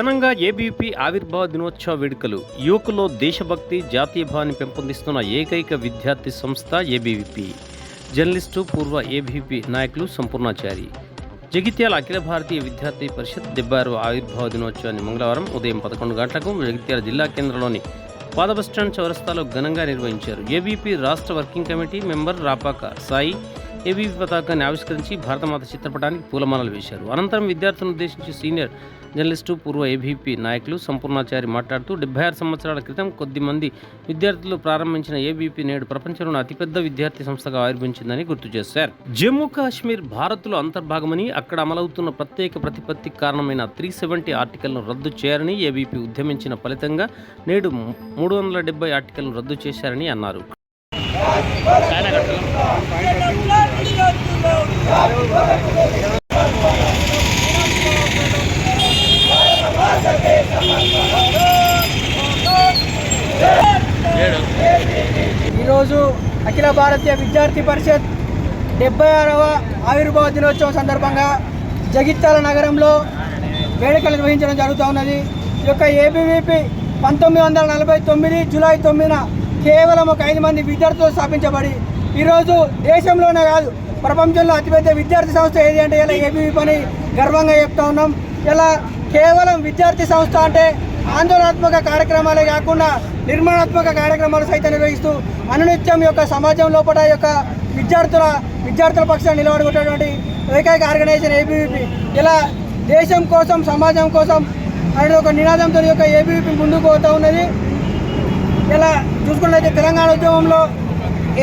ఘనంగా ఏబీపీ ఆవిర్భావ దినోత్సవ వేడుకలు. యువకులో దేశభక్తి జాతీయ భావాన్ని పెంపొందిస్తున్న ఏకైక విద్యార్థి సంస్థ ఏబీవీపీ. జర్నలిస్టు పూర్వ ఏబీవీపీ నాయకులు సంపూర్ణాచారి. జగిత్యాల అఖిల భారతీయ విద్యార్థి పరిషత్ డెబ్బై ఆరవ ఆవిర్భావ దినోత్సవాన్ని మంగళవారం ఉదయం పదకొండు గంటలకు జగిత్యాల జిల్లా కేంద్రంలోని పాత బస్టాండ్ చౌరస్తాలో ఘనంగా నిర్వహించారు. ఏబీపీ రాష్ట్ర working committee member Rapaka Sai ABV పతాకాన్ని ఆవిష్కరించి భారతమాత చిత్రపటానికి పూలమాలలు వేశారు. అనంతరం విద్యార్థులను ఉద్దేశించి సీనియర్ జర్నలిస్టు పూర్వ ఏబీపీ నాయకులు సంపూర్ణాచారి మాట్లాడుతూ డెబ్బై ఆరు సంవత్సరాల క్రితం కొద్ది మంది విద్యార్థులు ప్రారంభించిన ఏబీపీ నేడు ప్రపంచంలోని అతిపెద్ద విద్యార్థి సంస్థగా ఆవిర్భించిందని గుర్తు చేశారు. జమ్మూ కాశ్మీర్ భారత్లో అంతర్భాగమని అక్కడ అమలవుతున్న ప్రత్యేక ప్రతిపత్తి కారణమైన త్రీ సెవెంటీ ఆర్టికల్ను రద్దు చేయాలని ఏబీపీ ఉద్యమించిన ఫలితంగా నేడు మూడు వందల డెబ్బై ఆర్టికల్ను రద్దు చేశారని అన్నారు. ఈరోజు అఖిల భారతీయ విద్యార్థి పరిషత్ డెబ్బై ఆరవ ఆవిర్భావ దినోత్సవం సందర్భంగా జగిత్యాల నగరంలో వేడుకలు నిర్వహించడం జరుగుతూ ఉన్నది. ఈ యొక్క ఏబీవీపీ పంతొమ్మిది వందల నలభై తొమ్మిది జూలై తొమ్మిదిన కేవలం ఒక ఐదు మంది విద్యార్థులు స్థాపించబడి ఈరోజు దేశంలోనే కాదు ప్రపంచంలో అతిపెద్ద విద్యార్థి సంస్థ ఏది అంటే ఇలా ఏబీవీ పని గర్వంగా చెప్తా ఉన్నాం. ఇలా కేవలం విద్యార్థి సంస్థ అంటే ఆందోళనాత్మక కార్యక్రమాలే కాకుండా నిర్మాణాత్మక కార్యక్రమాలు సైతం నిర్వహిస్తూ అనునిత్యం యొక్క సమాజం లోపల యొక్క విద్యార్థుల విద్యార్థుల పక్షాన్ని నిలబడుకున్నటువంటి ఏకైక ఆర్గనైజేషన్ ఏబీవీపీ. ఇలా దేశం కోసం సమాజం కోసం అనే ఒక నినాదంతో యొక్క ఏబీవీపీ ముందుకు పోతూ ఉన్నది. ఇలా చూసుకున్నట్లయితే తెలంగాణ ఉద్యమంలో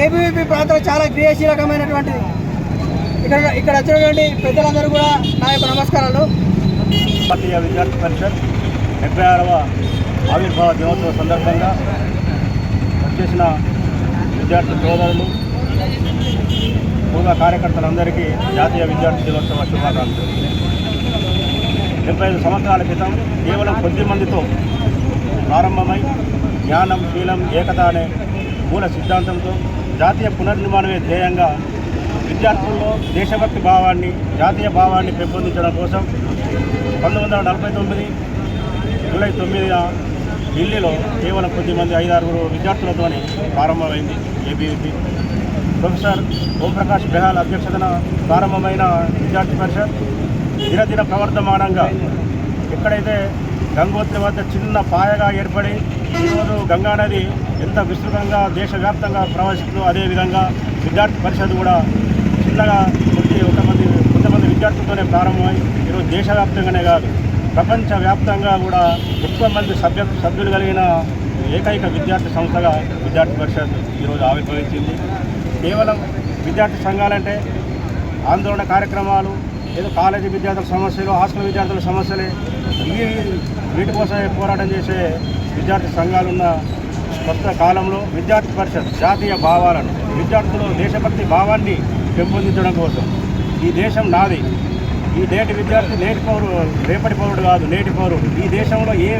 ఏబీవీపీ ప్రాంతం చాలా క్రియాశీలకమైనటువంటిది. ఇక్కడ ఇక్కడ వచ్చినటువంటి పెద్దలందరూ కూడా నా యొక్క నమస్కారాలు. భారతీయ విద్యార్థి పరిషత్ డెబ్బై ఆరవ ఆవిర్భావ దినోత్సవ సందర్భంగా వచ్చేసిన విద్యార్థి సోదరులు పూర్వ కార్యకర్తలందరికీ జాతీయ విద్యార్థి దినోత్సవ శుభాకాంక్షలు. డెబ్బై ఐదు సంవత్సరాల క్రితం కేవలం కొద్ది మందితో ప్రారంభమై జ్ఞానం శీలం ఏకత అనే మూల సిద్ధాంతంతో జాతీయ పునర్నిర్మాణమే ధ్యేయంగా విద్యార్థుల్లో దేశభక్తి భావాన్ని జాతీయ భావాన్ని పెంపొందించడం కోసం పంతొమ్మిది వందల నలభై తొమ్మిది జూలై తొమ్మిదిన ఢిల్లీలో కేవలం కొద్దిమంది ఐదారుగురు విద్యార్థులతోనే ప్రారంభమైంది ఏబీవీపీ. ప్రొఫెసర్ ఓంప్రకాష్ బెహాల్ అధ్యక్షతన ప్రారంభమైన విద్యార్థి పరిషత్ దినదిన ప్రవర్ధమానంగా ఎక్కడైతే గంగోత్రి వద్ద చిన్న పాయగా ఏర్పడి ఈరోజు గంగానది ఎంత విస్తృతంగా దేశవ్యాప్తంగా ప్రవహిస్తుందో అదేవిధంగా విద్యార్థి పరిషత్ కూడా చిన్నగా కొద్ది కొంతమంది కొంతమంది విద్యార్థులతోనే ప్రారంభమై ఈరోజు దేశవ్యాప్తంగానే కాదు ప్రపంచవ్యాప్తంగా కూడా ఎక్కువ మంది సభ్య సభ్యులు కలిగిన ఏకైక విద్యార్థి సంస్థగా విద్యార్థి పరిషత్ ఈరోజు ఆవిర్భవించింది. కేవలం విద్యార్థి సంఘాలంటే ఆందోళన కార్యక్రమాలు ఏదో కాలేజీ విద్యార్థుల సమస్యలు హాస్టల్ విద్యార్థుల సమస్యలే ఇవి వీటి కోసమే పోరాటం చేసే విద్యార్థి సంఘాలున్న కొత్త కాలంలో విద్యార్థి పరిషత్ జాతీయ భావాలను విద్యార్థులు దేశభక్తి భావాన్ని పెంపొందించడం కోసం. ఈ దేశం నాది. ఈ నేటి విద్యార్థి నేటి పౌరుడు రేపటి పౌరుడు కాదు నేటి పౌరుడు. ఈ దేశంలో ఏ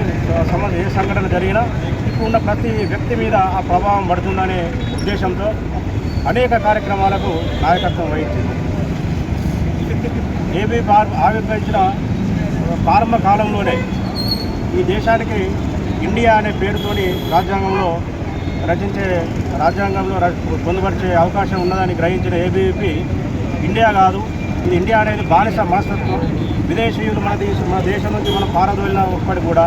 సమ ఏ సంఘటన జరిగినా ఇప్పుడు ఉన్న ప్రతి వ్యక్తి మీద ఆ ప్రభావం పడుతుందనే ఉద్దేశంతో అనేక కార్యక్రమాలకు నాయకత్వం వహించింది. ఏబీ ఆవిర్భవించిన ప్రారంభ కాలంలోనే ఈ దేశానికి ఇండియా అనే పేరుతోని రాజ్యాంగంలో రచించే రాజ్యాంగంలో ర- పొందుపరిచే అవకాశం ఉన్నదని గ్రహించిన ఏబీవీపీ ఇండియా కాదు ఇది ఇండియా అనేది బానిస మనస్తత్వం. విదేశీయులు మన దేశం మన దేశం నుంచి మనం పారదోలిన ఒక్కటి కూడా.